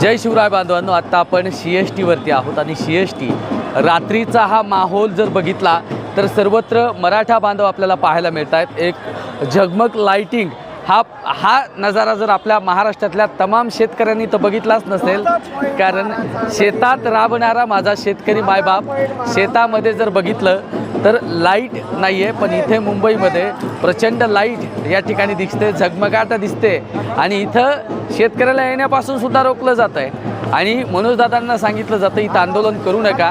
जय शिवराय बांधवांनो आत्ता आपण सी एस टीवरती आहोत आणि सी एस टी रात्रीचा हा माहोल जर बघितला तर सर्वत्र मराठा बांधव आपल्याला पाहायला मिळत आहेत एक झगमग लाईटिंग हा हा नजारा जर आपल्या महाराष्ट्रातल्या तमाम शेतकऱ्यांनी तर बघितलाच नसेल. कारण शेतात राबणारा माझा शेतकरी मायबाप शेतामध्ये जर बघितलं तर लाइट नाही आहे पण इथे मुंबईमध्ये प्रचंड लाइट या ठिकाणी दिसते झगमगाट दिसते. आणि इथं शेतकऱ्याला येण्यापासून सुद्धा रोखलं जात आहे आणि मनोजदादांना सांगितलं जातं इथं आंदोलन करू नका.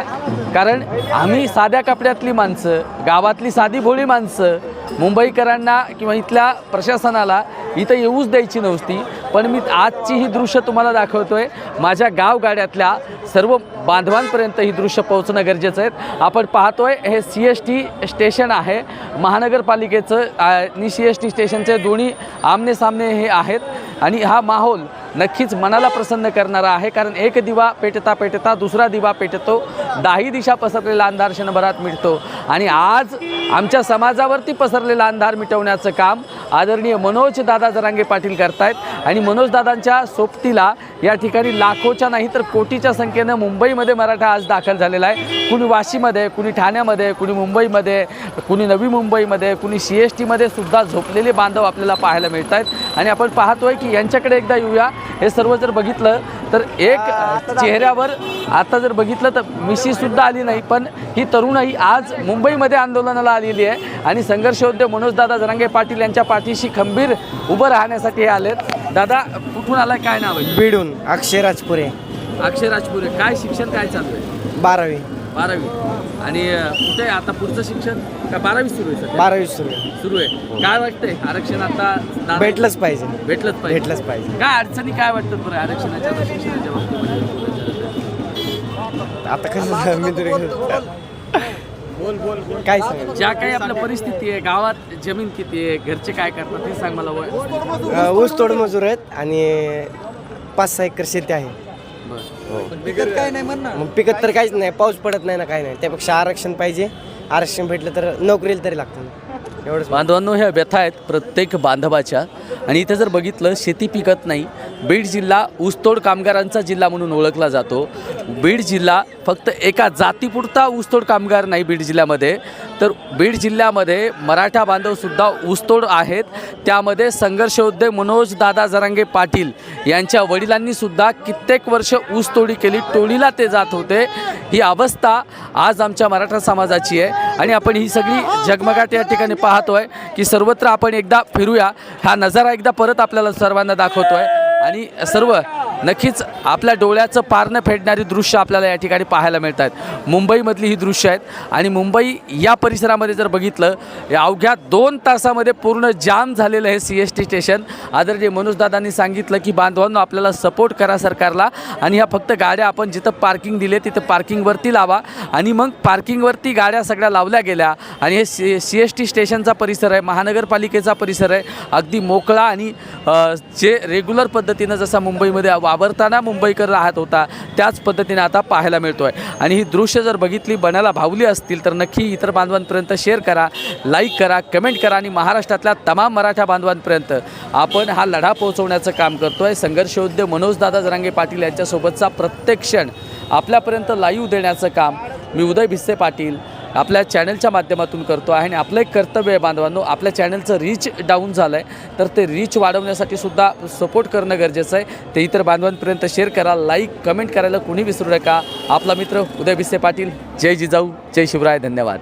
कारण आम्ही साध्या कपड्यातली माणसं गावातली साधी भोळी माणसं मुंबईकरांना किंवा इथल्या प्रशासनाला इथं येऊच द्यायची नव्हती. पण मी आजची ही दृश्य तुम्हाला दाखवतोय. माझ्या गावगाड्यातल्या सर्व बांधवांपर्यंत ही दृश्य पोहोचणं गरजेचं आहे. आपण पाहतोय हे सी एस टी स्टेशन आहे. महानगरपालिकेचं आणि सी एस टी स्टेशनचे दोन्ही आमने सामने हे आहेत. आणि हा माहोल नक्कीच मनाला प्रसन्न करणारा आहे. कारण एक दिवा पेटता पेटता दुसरा दिवा पेटतो. दाही दिशा पसरलेला अंधार क्षणभरात मिटतो. आणि आज आमच्या समाजावरती पसरलेला अंधार मिटवण्याचं काम आदरणीय मनोज दादा जरांगे पाटील करतायत. आणि मनोज दादांच्या सोबतीला या ठिकाणी लाखोच्या नाही तर कोटीच्या संख्येनं मुंबईमध्ये मराठा आज दाखल झालेला आहे. कुणी वाशीमध्ये कुणी ठाण्यामध्ये कुणी मुंबईमध्ये कुणी नवी मुंबईमध्ये कुणी सी एस टीमध्ये सुद्धा झोपलेले बांधव आपल्याला पाहायला मिळत आहेत आणि आपण पाहतोय की यांच्याकडे एकदा येऊया. हे सर्व जर बघितलं तर एक चेहऱ्यावर आता जर बघितलं तर मिशीसुद्धा आली नाही पण ही तरुणाई आज मुंबईमध्ये आंदोलनाला आलेली आहे. आणि संघर्षोद्योग मनोजदादा जरांगे पाटील यांच्या पाठीशी खंबीर उभं राहण्यासाठी हे आलेत. दादा कुठून आलाय? काय नाव आहे? बीडून अक्षय राजपुरे. अक्षय राजपुरे. काय शिक्षण काय चालू आहे बारावी. बारावी. आणि कुठे आहे आता पुढचं शिक्षण? का बारावी सुरू आहे सध्या? बारावी सुरू आहे. सुरू आहे. काय वाटतंय? आरक्षण आता दादा- भेटलंच पाहिजे. भेटलंच पाहिजे. भेटलंच पाहिजे. काय अडचणी काय वाटतात बरं आरक्षणाच्या आता शिक्षणाच्या बाबतीत आता कसं मी तरी काय ज्या काही आपल्या परिस्थिती आहे गावात जमीन किती आहे घरचे काय करतात ते सांग मला ऊस तोड मजूर आहेत आणि पाच सहा एकर शेती आहे. मग पिकत तर काहीच नाही पाऊस पडत नाही ना काही नाही. त्यापेक्षा आरक्षण पाहिजे. आरक्षण भेटलं तर नोकरीला तरी लागतं एवढंच. बांधवांनो ह्या व्यथा आहेत प्रत्येक बांधवाच्या. आणि इथे जर बघितलं शेती पिकत नाही. बीड जिल्हा ऊसतोड कामगारांचा जिल्हा म्हणून ओळखला जातो. बीड जिल्हा फक्त एका जातीपुरता ऊसतोड कामगार नाही बीड जिल्ह्यामध्ये. तर बीड जिल्ह्यामध्ये मराठा बांधवसुद्धा ऊसतोड आहेत. त्यामध्ये संघर्षयोद्धे मनोज दादा जरांगे पाटील यांच्या वडिलांनीसुद्धा कित्येक वर्ष ऊसतोडी केली. टोळीला ते जात होते. ही अवस्था आज आमच्या मराठा समाजाची आहे. आणि आपण ही सगळी जगमगाट या ठिकाणी पाहतोय की सर्वत्र आपण एकदा फिरूया. हा नजारा एकदा परत आपल्याला सर्वांना दाखवतोय. आणि सर्व नक्कीच आपल्या डोळ्याचं पारणं फेडणारी दृश्य आपल्याला या ठिकाणी पाहायला मिळत आहेत मुंबईमधली ही दृश्य आहेत. आणि मुंबई या परिसरामध्ये जर बघितलं या अवघ्या दोन तासामध्ये पूर्ण जाम झालेलं आहे सी एस टी स्टेशन. आदरणीय मनोजदादांनी सांगितलं की बांधवांनो आपल्याला सपोर्ट करा सरकारला आणि ह्या फक्त गाड्या आपण जिथं पार्किंग दिले तिथं पार्किंगवरती लावा. आणि मग पार्किंगवरती गाड्या सगळ्या लावल्या गेल्या आणि हे सी सी एस टी स्टेशनचा परिसर आहे महानगरपालिकेचा परिसर आहे. अगदी मोकळा आणि जे रेग्युलर पद्धतीनं जसा मुंबईमध्ये वावरताना मुंबईकर राहत होता त्याच पद्धतीने आता पाहायला मिळतो आहे आणि ही दृश्य जर बघितली बनायला भावली असतील तर नक्की इतर बांधवांपर्यंत शेअर करा लाईक करा कमेंट करा आणि महाराष्ट्रातल्या तमाम मराठा बांधवांपर्यंत आपण हा लढा पोहोचवण्याचं काम करतो आहे संघर्षयोद्धे मनोजदादा जरांगे पाटील यांच्यासोबतचा प्रत्येक क्षण आपल्यापर्यंत लाईव्ह देण्याचं काम मी उदय भिस्से पाटील आपल्या चॅनलच्या माध्यमातून करतो आहे आणि आपलं एक कर्तव्य आहे बांधवांनो आपल्या चॅनलचं रीच डाऊन झालं आहे तर ते रीच वाढवण्यासाठी सुद्धा सपोर्ट करणं गरजेचं आहे. ते इतर बांधवांपर्यंत शेअर करा लाईक कमेंट करायला कोणी विसरू नका. आपला मित्र उदय बिसे पाटील जय जिजाऊ जय शिवराय धन्यवाद.